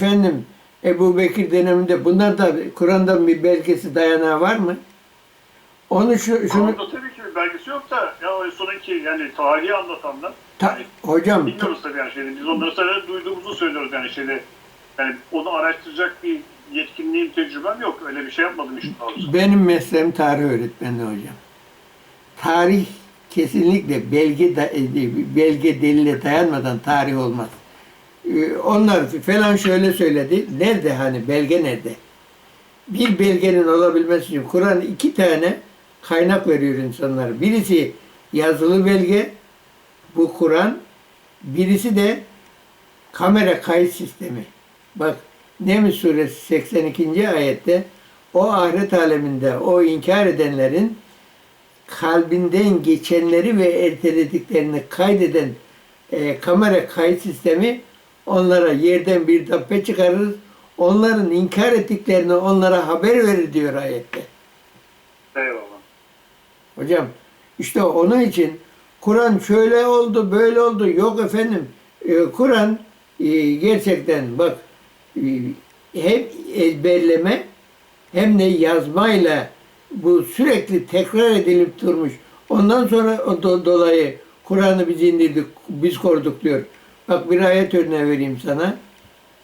Efendim Ebu Bekir döneminde bunlar da Kur'an'da bir belgesi dayanağı var mı? Onu şu, şunu Kur'an'da tabii ki bir belgesi yok da ya o sonunki yani tarihi anlatanlar ta- yani hocam bilmiyoruz tabii yani şeyde. Biz onları sadece duyduğumuzu söylüyoruz yani şeyde. Yani onu araştıracak bir yetkinliğim, tecrübem yok. Öyle bir şey yapmadım işte doğrusu. benim mesleğim tarih öğretmenliği hocam. Tarih kesinlikle belge e, belge delile dayanmadan tarih olmaz. Ee, Onlar falan şöyle söyledi. Nerede hani belge nerede? Bir belgenin olabilmesi için Kur'an iki tane kaynak veriyor insanlara. Birisi yazılı belge, bu Kur'an. Birisi de kamera kayıt sistemi. Bak Neml suresi 82. ayette o ahiret aleminde o inkar edenlerin kalbinden geçenleri ve ertelediklerini kaydeden e, kamera kayıt sistemi onlara yerden bir dabbe çıkarırız. Onların inkar ettiklerini onlara haber verir diyor ayette. Eyvallah. Hocam işte onun için Kur'an şöyle oldu böyle oldu yok efendim e, Kur'an e, gerçekten bak e, hem ezberleme hem de yazmayla bu sürekli tekrar edilip durmuş. Ondan sonra o do- dolayı Kur'an'ı biz indirdik, biz koruduk diyor. Bak bir ayet örneği vereyim sana.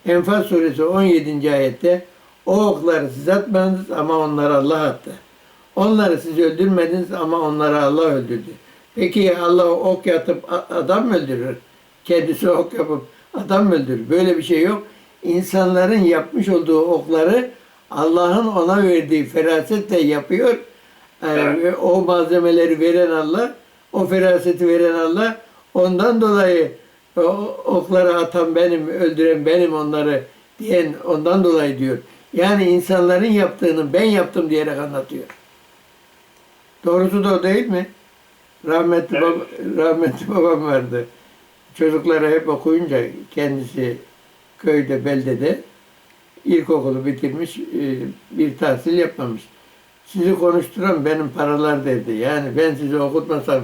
Enfal suresi 17. ayette o okları siz atmadınız ama onları Allah attı. Onları siz öldürmediniz ama onları Allah öldürdü. Peki Allah ok yatıp adam mı öldürür? Kendisi ok yapıp adam mı öldürür? Böyle bir şey yok. İnsanların yapmış olduğu okları Allah'ın ona verdiği ferasetle yapıyor. Ee, Evet. ve o malzemeleri veren Allah, o feraseti veren Allah. Ondan dolayı okları atan benim, öldüren benim onları diyen ondan dolayı diyor. Yani insanların yaptığını ben yaptım diyerek anlatıyor. Doğrusu da o değil mi? Rahmetli, Evet. bab- rahmetli babam vardı. Çocuklara hep okuyunca kendisi köyde, beldede ilkokulu bitirmiş, e, bir tahsil yapmamış. Sizi konuşturan benim paralar dedi. Yani ben sizi okutmasam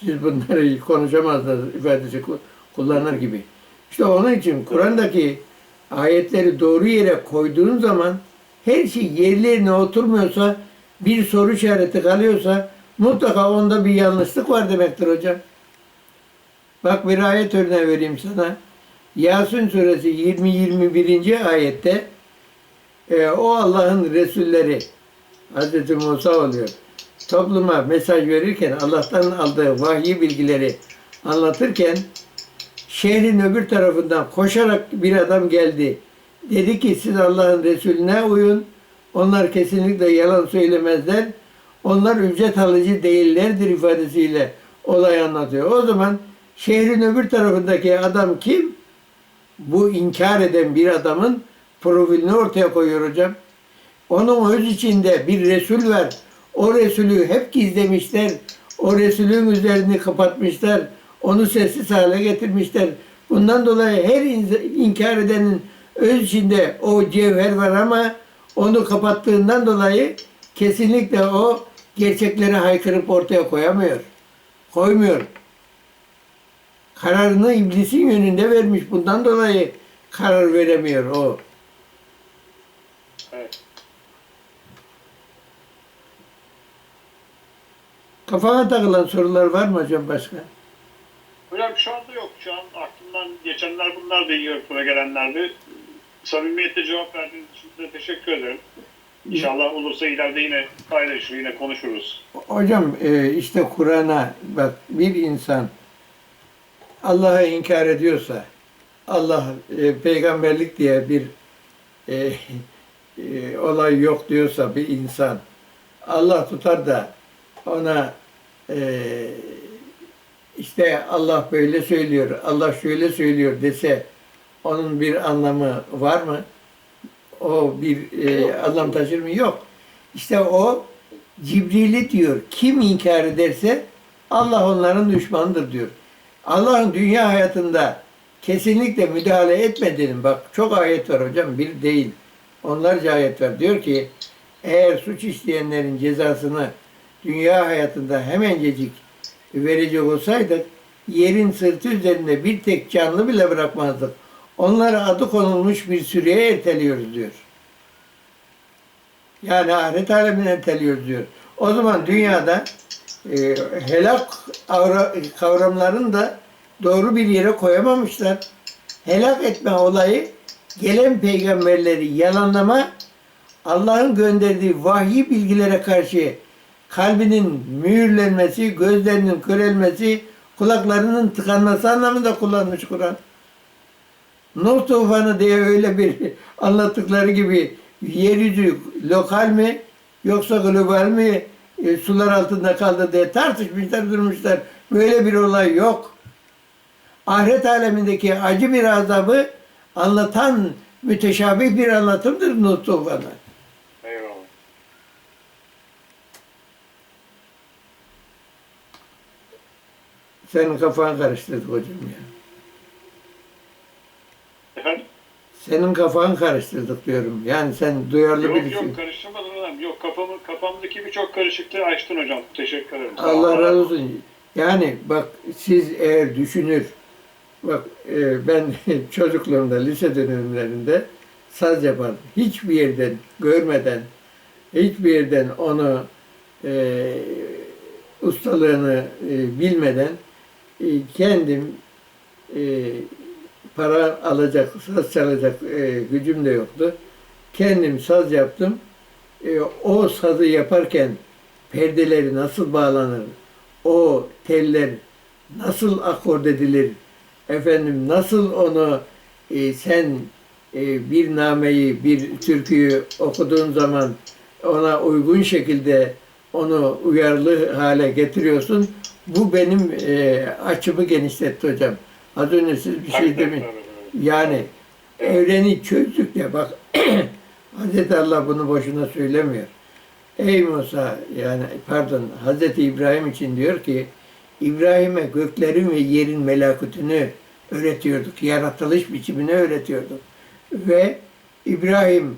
siz bunları konuşamazdınız ifadesi kullanır gibi. İşte onun için Kur'an'daki ayetleri doğru yere koyduğun zaman her şey yerlerine oturmuyorsa bir soru işareti kalıyorsa mutlaka onda bir yanlışlık var demektir hocam. Bak bir ayet örneği vereyim sana. Yasin suresi 20-21. ayette e, o Allah'ın Resulleri Hz. Musa oluyor. Topluma mesaj verirken Allah'tan aldığı vahyi bilgileri anlatırken şehrin öbür tarafından koşarak bir adam geldi. Dedi ki siz Allah'ın Resulüne uyun. Onlar kesinlikle yalan söylemezler. Onlar ücret alıcı değillerdir ifadesiyle olay anlatıyor. O zaman şehrin öbür tarafındaki adam kim? Bu inkar eden bir adamın profilini ortaya koyuyor hocam. Onun öz içinde bir Resul var. O Resulü hep gizlemişler. O Resulün üzerini kapatmışlar. Onu sessiz hale getirmişler. Bundan dolayı her inkar edenin öz içinde o cevher var ama onu kapattığından dolayı kesinlikle o gerçekleri haykırıp ortaya koyamıyor. Koymuyor. Kararını iblisin yönünde vermiş. Bundan dolayı karar veremiyor o. Evet. Kafana takılan sorular var mı hocam başka? Şu anda yok. Şu an aklımdan geçenler bunlar da iyi örtüme gelenlerdi. Samimiyetle cevap verdiğiniz için de teşekkür ederim. İnşallah olursa ileride yine paylaşır, yine konuşuruz. Hocam e, işte Kur'an'a bak bir insan Allah'a inkar ediyorsa Allah e, peygamberlik diye bir e, e, olay yok diyorsa bir insan Allah tutar da ona e, işte Allah böyle söylüyor, Allah şöyle söylüyor dese onun bir anlamı var mı? O bir e, anlam taşır mı? Yok. İşte o Cibril'i diyor. Kim inkar ederse Allah onların düşmanıdır diyor. Allah'ın dünya hayatında kesinlikle müdahale etmediğinin bak çok ayet var hocam bir değil. Onlarca ayet var. Diyor ki eğer suç işleyenlerin cezasını dünya hayatında hemencecik verecek olsaydık yerin sırtı üzerinde bir tek canlı bile bırakmazdık. onlara adı konulmuş bir süreye erteliyoruz diyor. Yani ahiret alemine erteliyoruz diyor. O zaman dünyada e, helak avra- kavramlarını da doğru bir yere koyamamışlar. Helak etme olayı gelen peygamberleri yalanlama Allah'ın gönderdiği vahiy bilgilere karşı kalbinin mühürlenmesi, gözlerinin körelmesi, kulaklarının tıkanması anlamında kullanmış Kur'an. Nuh tufanı diye öyle bir anlattıkları gibi yeryüzü lokal mi yoksa global mi e, sular altında kaldı diye tartışmışlar durmuşlar. Böyle bir olay yok. Ahiret alemindeki acı bir azabı anlatan müteşabih bir anlatımdır Nuh tufanı. Eyvallah. Senin kafan karıştırdık hocam ya. Efendim? Senin kafanı karıştırdık diyorum. Yani sen duyarlı Yok birisin. yok karıştırmadın hocam. Yok kafamı, kafamdaki birçok karışıklığı açtın hocam. Teşekkür ederim. Allah razı olsun. Yani bak siz eğer düşünür, bak e, ben çocukluğumda, lise dönemlerinde saz yapardım. Hiçbir yerden görmeden, hiçbir yerden onu e, ustalığını e, bilmeden e, kendim e, para alacak, saz çalacak e, gücüm de yoktu. Kendim saz yaptım. E, o sazı yaparken perdeleri nasıl bağlanır, o teller nasıl akord edilir, efendim nasıl onu e, sen e, bir nameyi, bir türküyü okuduğun zaman ona uygun şekilde onu uyarlı hale getiriyorsun. Bu benim e, açımı genişletti hocam. Az önce siz bir şey demin. Yani evreni çözdük de bak Hazreti Allah bunu boşuna söylemiyor. Ey Musa yani pardon Hazreti İbrahim için diyor ki İbrahim'e göklerin ve yerin melakutunu öğretiyorduk. Yaratılış biçimini öğretiyorduk. Ve İbrahim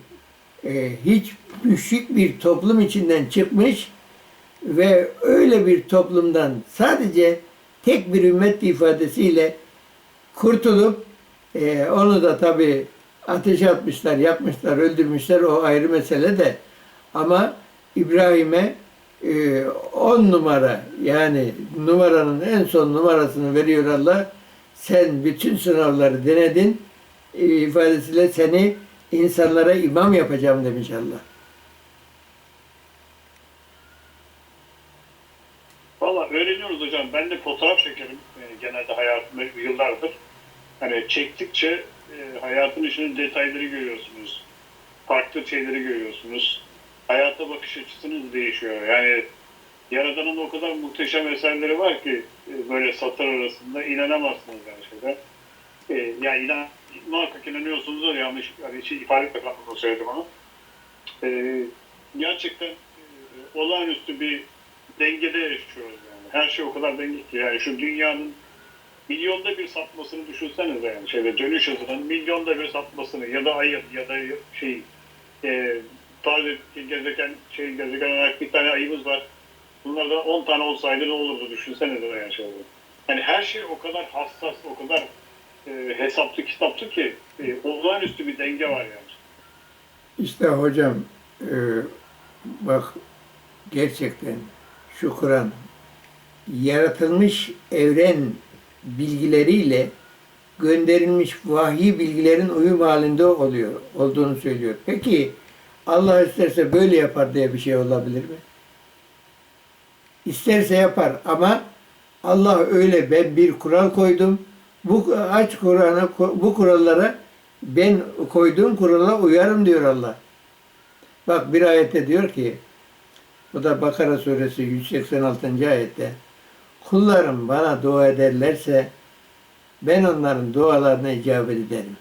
e, hiç müşrik bir toplum içinden çıkmış ve öyle bir toplumdan sadece tek bir ümmet ifadesiyle kurtulup e, onu da tabi ateşe atmışlar, yapmışlar, öldürmüşler o ayrı mesele de ama İbrahim'e e, on numara yani numaranın en son numarasını veriyor Allah. Sen bütün sınavları denedin e, ifadesiyle seni insanlara imam yapacağım demiş Allah. Hani çektikçe e, hayatın içinin detayları görüyorsunuz. Farklı şeyleri görüyorsunuz. Hayata bakış açısınız değişiyor. Yani Yaradan'ın o kadar muhteşem eserleri var ki e, böyle satır arasında inanamazsınız şeyde. E, yani inan, muhakkak inanıyorsunuz da yanlış yani hiç ifade bunu söyledim onu. E, gerçekten e, olağanüstü bir dengede yaşıyoruz yani. Her şey o kadar denge ki yani şu dünyanın milyonda bir sapmasını düşünsenize yani şeyde dönüş hızının milyonda bir sapmasını ya da ayın ya da şey e, tarzı gezegen şey gezegen olarak bir tane ayımız var. Bunlardan 10 tane olsaydı ne olurdu düşünsenize yani şeyde. Yani her şey o kadar hassas, o kadar e, hesaplı kitaplı ki e, olağanüstü bir denge var yani. İşte hocam e, bak gerçekten şu Kur'an yaratılmış evren bilgileriyle gönderilmiş vahiy bilgilerin uyum halinde oluyor, olduğunu söylüyor. Peki Allah isterse böyle yapar diye bir şey olabilir mi? İsterse yapar ama Allah öyle ben bir kural koydum. Bu aç Kur'an'a bu kurallara ben koyduğum kurala uyarım diyor Allah. Bak bir ayette diyor ki bu da Bakara suresi 186. ayette kullarım bana dua ederlerse ben onların dualarına icabet ederim.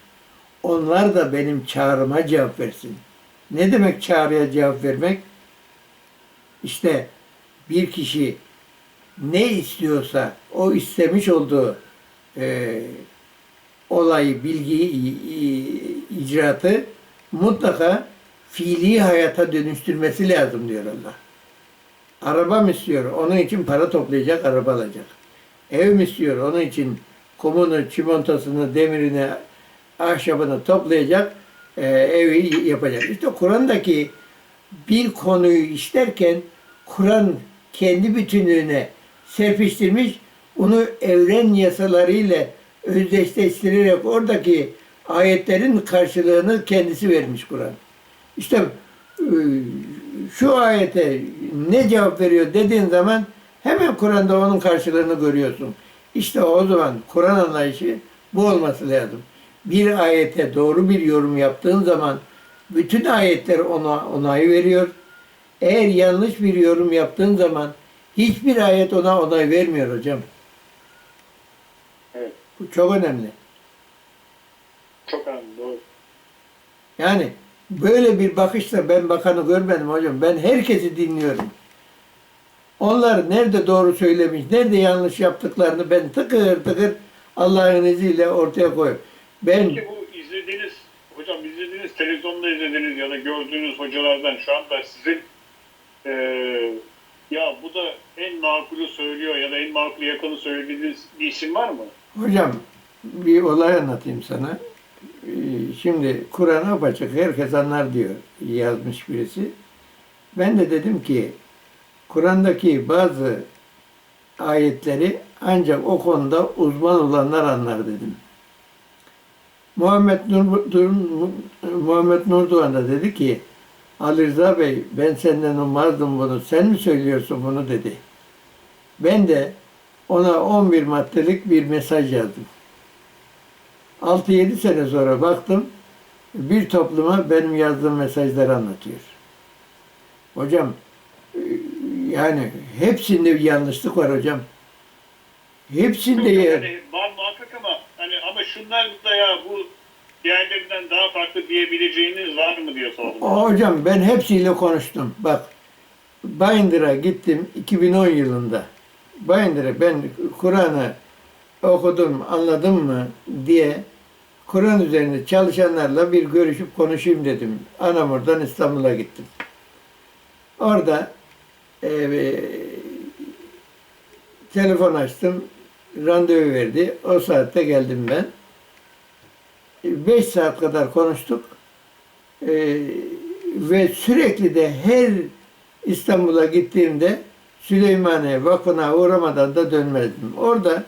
Onlar da benim çağrıma cevap versin. Ne demek çağrıya cevap vermek? İşte bir kişi ne istiyorsa o istemiş olduğu e, olayı, bilgiyi, icraatı mutlaka fiili hayata dönüştürmesi lazım diyor Allah. Araba mı istiyor? Onun için para toplayacak, araba alacak. Ev mi istiyor? Onun için kumunu, çimentasını, demirini, ahşabını toplayacak, e, evi yapacak. İşte Kur'an'daki bir konuyu işlerken Kur'an kendi bütünlüğüne serpiştirmiş, onu evren yasalarıyla özdeşleştirerek oradaki ayetlerin karşılığını kendisi vermiş Kur'an. İşte e, şu ayete ne cevap veriyor dediğin zaman hemen Kur'an'da onun karşılığını görüyorsun. İşte o zaman Kur'an anlayışı bu olması lazım. Bir ayete doğru bir yorum yaptığın zaman bütün ayetler ona onay veriyor. Eğer yanlış bir yorum yaptığın zaman hiçbir ayet ona onay vermiyor hocam. Evet. Bu çok önemli. Çok önemli. Doğru. Yani böyle bir bakışla ben bakanı görmedim hocam. Ben herkesi dinliyorum. Onlar nerede doğru söylemiş, nerede yanlış yaptıklarını ben tıkır tıkır Allah'ın izniyle ortaya koyuyorum. Ben Peki bu izlediğiniz, hocam izlediğiniz, televizyonda izlediğiniz ya da gördüğünüz hocalardan şu anda sizin eee, ya bu da en makulü söylüyor ya da en makul yakını söylediğiniz bir isim var mı? hocam bir olay anlatayım sana. Ee, Şimdi Kur'an apaçık herkes anlar diyor yazmış birisi. Ben de dedim ki Kur'an'daki bazı ayetleri ancak o konuda uzman olanlar anlar dedim. Muhammed Nur, Dur- Muhammed Nurdoğan da dedi ki Ali Rıza Bey ben senden ummazdım bunu. Sen mi söylüyorsun bunu dedi. Ben de ona 11 maddelik bir mesaj yazdım. 6-7 sene sonra baktım bir topluma benim yazdığım mesajları anlatıyor. Hocam e, yani hepsinde bir yanlışlık var hocam. Hepsinde Yok, yer. yani muhakkak ama hani ama şunlar da ya bu diğerlerinden daha farklı diyebileceğiniz var mı diye sordum. Hocam ben hepsiyle konuştum. Bak Bayındır'a gittim 2010 yılında. Bayındır'a ben Kur'an'ı okudum, anladım mı diye Kur'an üzerinde çalışanlarla bir görüşüp konuşayım dedim. Anamur'dan İstanbul'a gittim. Orada e, telefon açtım, randevu verdi. O saatte geldim ben. 5 saat kadar konuştuk. Ee, ve sürekli de her İstanbul'a gittiğimde Süleymaniye Vakfı'na uğramadan da dönmezdim. Orada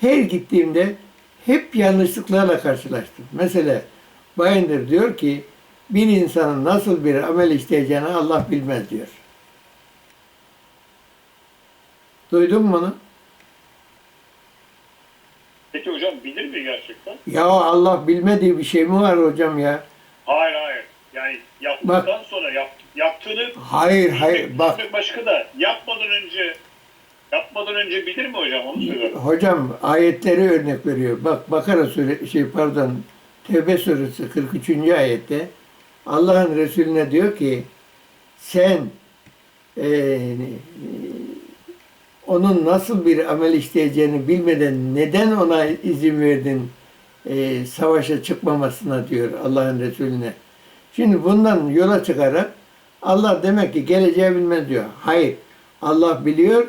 her gittiğimde hep yanlışlıklarla karşılaştım. Mesela Bayındır diyor ki bir insanın nasıl bir amel işleyeceğini Allah bilmez diyor. Duydun mu bunu? Peki hocam bilir mi gerçekten? Ya Allah bilmediği bir şey mi var hocam ya? Hayır hayır. Yani yaptıktan sonra yap, yaptığını Hayır hayır bak başka da yapmadan önce yapmadan önce bilir mi hocam onu söylüyorum. Hocam ayetleri örnek veriyor. Bak Bakara sure şey pardon Tevbe suresi 43. ayette Allah'ın Resulüne diyor ki sen eee, onun nasıl bir amel işleyeceğini bilmeden neden ona izin verdin eee, savaşa çıkmamasına diyor Allah'ın Resulüne. Şimdi bundan yola çıkarak Allah demek ki geleceği bilmez diyor. Hayır. Allah biliyor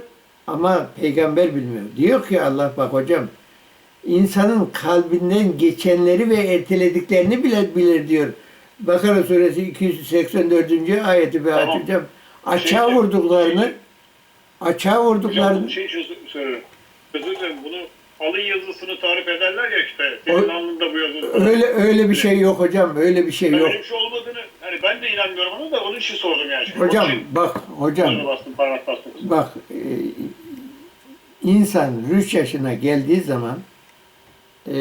ama peygamber bilmiyor. Diyor ki Allah bak hocam insanın kalbinden geçenleri ve ertelediklerini bile bilir diyor. Bakara suresi 284. ayeti ve Tamam. hocam açığa Şey- vurduklarını açığa Hocam vurduklarını şey çözü- söylüyorum. Özür dilerim bunu alın yazısını tarif ederler ya işte. Senin alnında bu yazı. öyle öyle bir şey yok hocam öyle bir şey yok. Öyle bir şey olmadığını hani ben de inanmıyorum ona da onun için sordum yani. Hocam Onun için bak hocam bastım, parmak bastım. Bak, e, insan rüç yaşına geldiği zaman e,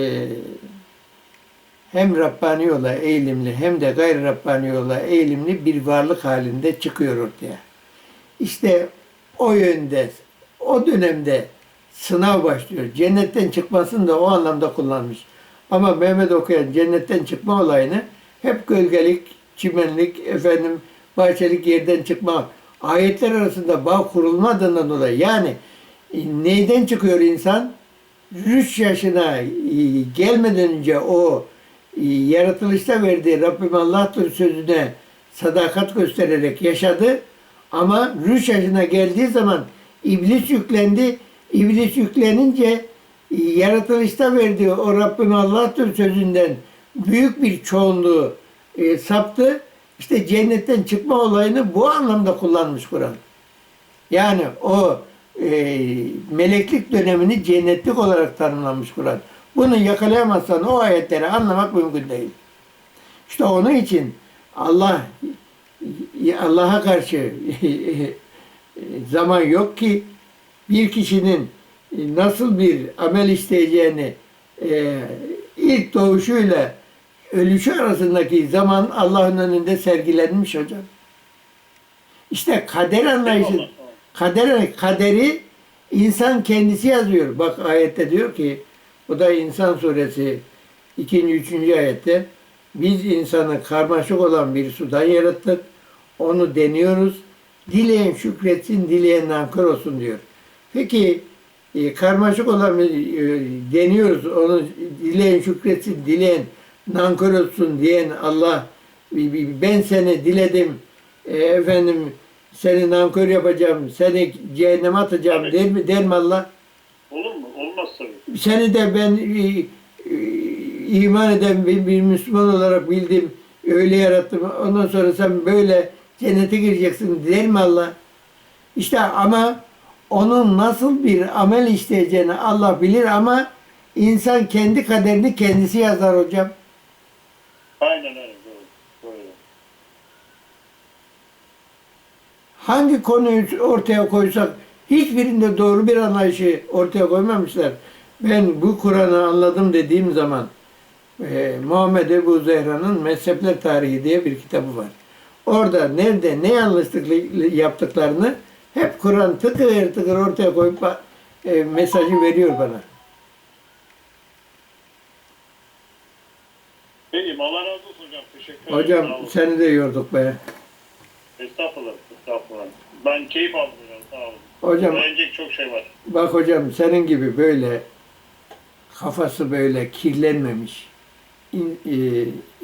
hem Rabbani yola eğilimli hem de gayri Rabbani yola eğilimli bir varlık halinde çıkıyor ortaya. İşte o yönde, o dönemde sınav başlıyor. Cennetten çıkmasını da o anlamda kullanmış. Ama Mehmet Okuyan cennetten çıkma olayını hep gölgelik, çimenlik, efendim bahçelik yerden çıkma ayetler arasında bağ kurulmadığından dolayı yani e, neyden çıkıyor insan? Rüç yaşına e, gelmeden önce o e, yaratılışta verdiği Rabbim Allah'tır sözüne sadakat göstererek yaşadı. Ama rüç yaşına geldiği zaman iblis yüklendi. İblis yüklenince e, yaratılışta verdiği o Rabbim Allah'tır sözünden büyük bir çoğunluğu e, saptı. İşte cennetten çıkma olayını bu anlamda kullanmış Kur'an. Yani o e, meleklik dönemini cennetlik olarak tanımlamış Kur'an. Bunu yakalayamazsan o ayetleri anlamak mümkün değil. İşte onun için Allah Allah'a karşı zaman yok ki bir kişinin nasıl bir amel isteyeceğini e, ilk doğuşuyla ölüşü arasındaki zaman Allah'ın önünde sergilenmiş hocam. İşte kader anlayışı, kader, kaderi insan kendisi yazıyor. Bak ayette diyor ki, bu da İnsan suresi 2. 3. ayette biz insanı karmaşık olan bir sudan yarattık. Onu deniyoruz. Dileyen şükretsin, dileyen nankör olsun diyor. Peki e, karmaşık olan e, deniyoruz. Onu dileyen şükretsin, dileyen nankör olsun diyen Allah ben seni diledim e, efendim seni nankör yapacağım, seni cehenneme atacağım Evet. der mi, der mi Allah? Olur mu? Olmaz tabii. Seni de ben e, e, iman eden bir, bir Müslüman olarak bildim, öyle yarattım. Ondan sonra sen böyle cennete gireceksin der mi Allah? İşte ama onun nasıl bir amel isteyeceğini Allah bilir ama insan kendi kaderini kendisi yazar hocam. Aynen öyle. Doğru. Doğru. Hangi konuyu ortaya koysak hiçbirinde doğru bir anlayışı ortaya koymamışlar. Ben bu Kur'an'ı anladım dediğim zaman e, Muhammed Ebu Zehra'nın Mezhepler Tarihi diye bir kitabı var. Orada nerede ne yanlışlık yaptıklarını hep Kur'an tıkır tıkır ortaya koyup e, mesajı veriyor bana. Peki Allah razı olsun hocam. Teşekkür ederim. Hocam seni de yorduk be. Estağfurullah. Estağfurullah. Ben keyif aldım hocam. Sağ olun. Hocam Öğrenecek çok şey var. Bak hocam senin gibi böyle kafası böyle kirlenmemiş in- e,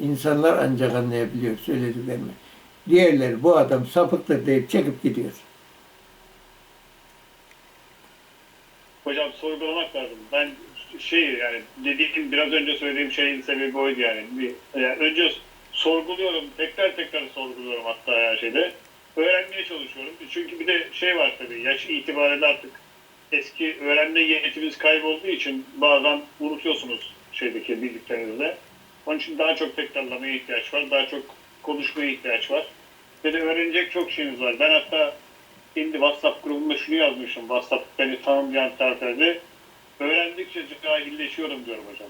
insanlar ancak anlayabiliyor söylediklerimi. Diğerleri bu adam sapıktır deyip çekip gidiyor. Hocam sorgulamak lazım. Ben şey yani dediğim biraz önce söylediğim şeyin sebebi oydu yani. Bir, yani önce sorguluyorum, tekrar tekrar sorguluyorum hatta her şeyde. Öğrenmeye çalışıyorum. Çünkü bir de şey var tabii yaş itibariyle artık eski öğrenme yetimiz kaybolduğu için bazen unutuyorsunuz şeydeki bildiklerinizde. Onun için daha çok tekrarlamaya ihtiyaç var. Daha çok konuşmaya ihtiyaç var. Ve de öğrenecek çok şeyimiz var. Ben hatta Şimdi WhatsApp grubunda şunu yazmışım. WhatsApp beni tanımlayan tariflerde öğrendikçe cahilleşiyorum diyorum hocam.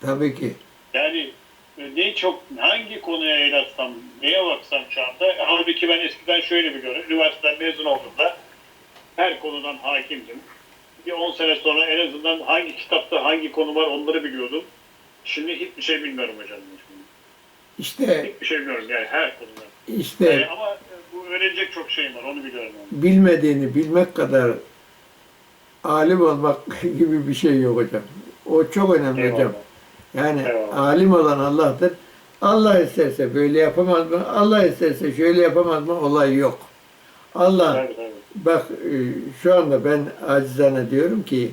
Tabii ki. Yani e, ne çok hangi konuya el atsam, neye baksam şu anda. Halbuki ben eskiden şöyle biliyorum. Üniversiteden mezun olduğumda her konudan hakimdim. Bir 10 sene sonra en azından hangi kitapta hangi konu var onları biliyordum. Şimdi hiçbir şey bilmiyorum hocam. İşte Hiçbir şey bilmiyorum yani her konuda. işte Yani ama e, bu öğrenecek çok şeyim var onu biliyorum. Yani. bilmediğini bilmek kadar alim olmak gibi bir şey yok hocam. O çok önemli hocam. Eyvallah. Yani Eyvallah. alim olan Allah'tır. Allah isterse böyle yapamaz mı? Allah isterse şöyle yapamaz mı? Olay yok. Allah Tabii, tabii. bak e, şu anda ben acizane diyorum ki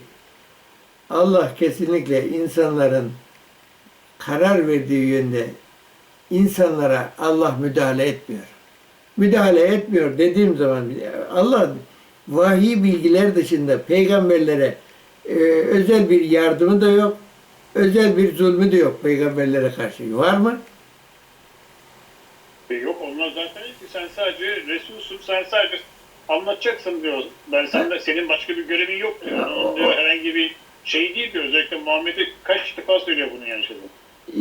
Allah kesinlikle insanların karar verdiği yönde insanlara Allah müdahale etmiyor. Müdahale etmiyor dediğim zaman Allah vahiy bilgiler dışında peygamberlere e, özel bir yardımı da yok. Özel bir zulmü de yok peygamberlere karşı. Var mı? E, Yok onlar zaten ki sen sadece Resulsün, sen sadece anlatacaksın diyor. Ben sen de senin başka bir görevin yok diyor. Onun diyor herhangi bir şey değil diyor. Özellikle Muhammed'e kaç defa söylüyor bunu yani şimdi.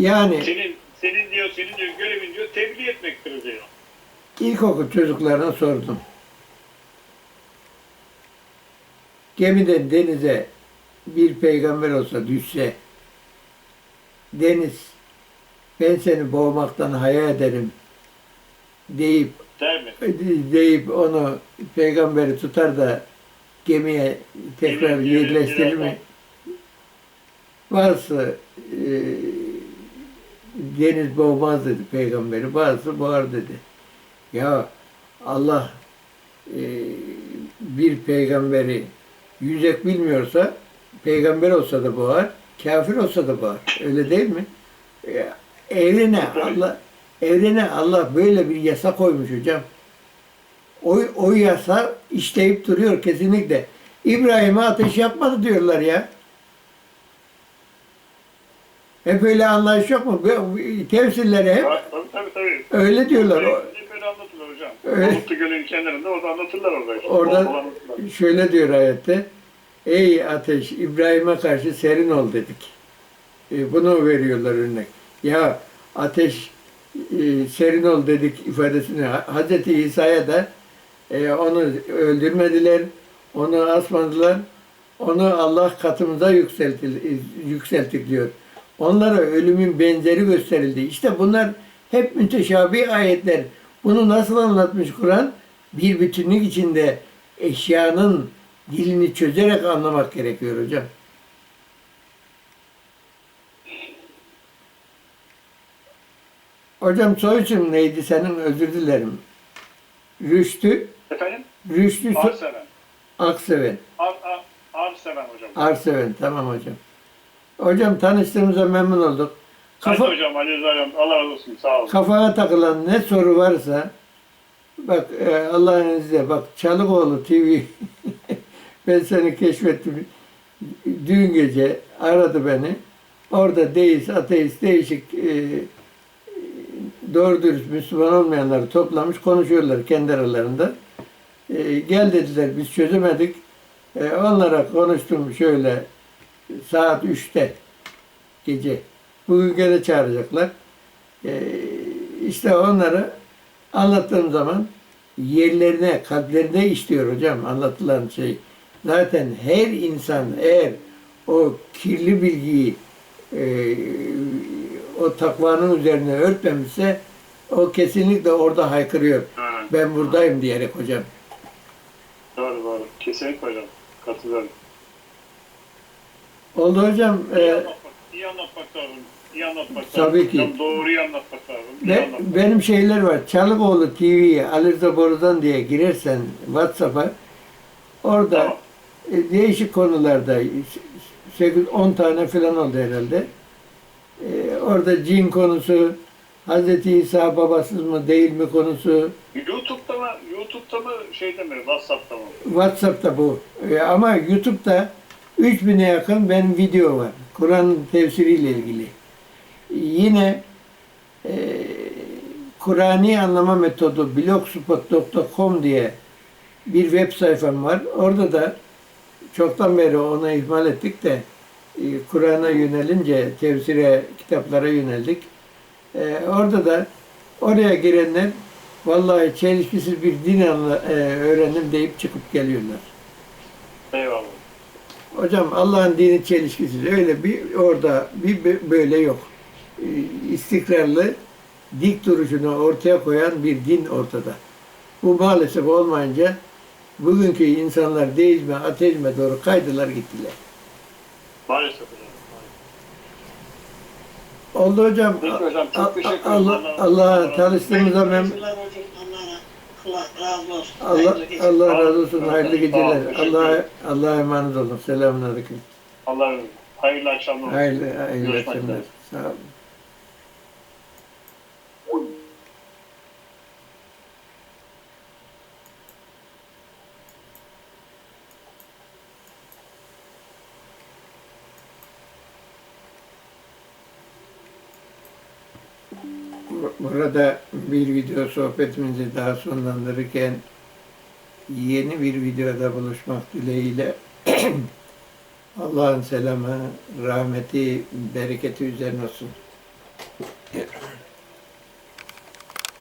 Yani Senin senin diyor senin diyor görevin diyor tebliğ etmektir diyor. İlkokul çocuklarına sordum. Gemiden denize bir peygamber olsa düşse deniz ben seni boğmaktan hayal ederim deyip deyip onu peygamberi tutar da gemiye tekrar Gemi- yerleştirir mi? Bazısı e, deniz boğmaz dedi peygamberi, bazısı boğar dedi. Ya Allah e, bir peygamberi yüzek bilmiyorsa peygamber olsa da boğar, kafir olsa da boğar. Öyle değil mi? E, Evrene Allah evrene Allah böyle bir yasa koymuş hocam. O, o yasa işleyip duruyor kesinlikle. İbrahim'e ateş yapmadı diyorlar ya. Hep öyle anlayış yok mu? Tefsirleri hep Tabii tabii tabii. öyle diyorlar. O- Hep böyle anlatılır hocam. Öyle. Mutlu Göl'ün kenarında orada anlatırlar orada. Işte. Orada- anlatırlar. Şöyle diyor ayette. Ey ateş İbrahim'e karşı serin ol dedik. E, bunu veriyorlar örnek. Ya ateş e, serin ol dedik ifadesini Hazreti İsa'ya da e, onu öldürmediler, onu asmadılar, onu Allah katımıza yükseltir, yükselttik diyor. Onlara ölümün benzeri gösterildi. İşte bunlar hep müteşabih ayetler. Bunu nasıl anlatmış Kur'an? Bir bütünlük içinde eşyanın dilini çözerek anlamak gerekiyor hocam. Hocam soy isim neydi senin? Özür dilerim. Rüştü, Efendim? Rüştü Arseven. Akseven. Ar, ar, Arseven hocam. Arseven, tamam hocam. Hocam tanıştığımıza memnun olduk. Kafa... Kafa, hocam Ali Rıza hocam. Allah razı olsun. Sağ olun. kafana takılan ne soru varsa bak e, Allah'ın izniyle bak Çalıkoğlu TV ben seni keşfettim. Dün gece aradı beni. Orada deist, ateist, değişik e, doğru dürüst Müslüman olmayanları toplamış konuşuyorlar kendi aralarında. E, gel dediler biz çözemedik. E, onlara konuştum şöyle saat 3'te gece. Bugün gene çağıracaklar. E, işte onları anlattığım zaman yerlerine, kalplerine işliyor hocam anlatılan şey. Zaten her insan eğer o kirli bilgiyi e, o takvanın üzerine örtmemişse o kesinlikle orada haykırıyor. Evet. Ben buradayım diyerek hocam. Doğru doğru. Kesinlikle hocam. Katılıyorum. Oldu hocam. İyi E, anlatmak, iyi anlatmak lazım. İyi anlatmak Tabii lazım. ki. Hocam doğruyu anlatmak lazım. İyi Be- anlatmak. benim şeyler var. Çalıkoğlu TV'ye Ali Rıza Boru'dan diye girersen WhatsApp'a orada Tamam. e, değişik konularda 8-10 tane falan oldu herhalde. E, orada cin konusu, Hz. İsa babasız mı değil mi konusu, YouTube'da mı? YouTube'da mı? Şeyde mi? WhatsApp'ta mı? WhatsApp'ta bu. E, ama YouTube'da 3000'e yakın benim video var. Kur'an tefsiriyle ilgili. Yine e, Kur'ani anlama metodu blogspot.com diye bir web sayfam var. Orada da çoktan beri onu ihmal ettik de e, Kur'an'a yönelince tefsire, kitaplara yöneldik. E, orada da oraya girenler vallahi çelişkisiz bir din anla, e, öğrendim deyip çıkıp geliyorlar. Eyvallah. Hocam Allah'ın dini çelişkisiz. Öyle bir orada bir bö- böyle yok. Ee, İstikrarlı, dik duruşunu ortaya koyan bir din ortada. Bu maalesef olmayınca bugünkü insanlar deizme, ateizme doğru kaydılar gittiler. Maalesef hocam. Oldu hocam. Peki hocam, çok teşekkür ederim. Allah, Allah- Allah'a Allah- tanıştığımıza mem. Allah, Allah razı olsun. Allah, Hayırlı geceler. Allah razı olsun. Hayırlı geceler. Allah'a. Allah'a emanet olun. Selamun aleyküm. Allah razı olsun. Hayırlı akşamlar. Hayırlı, hayırlı akşamlar. Sağ olun. Burada bir video sohbetimizi daha sonlandırırken yeni bir videoda buluşmak dileğiyle Allah'ın selamı, rahmeti, bereketi üzerine olsun.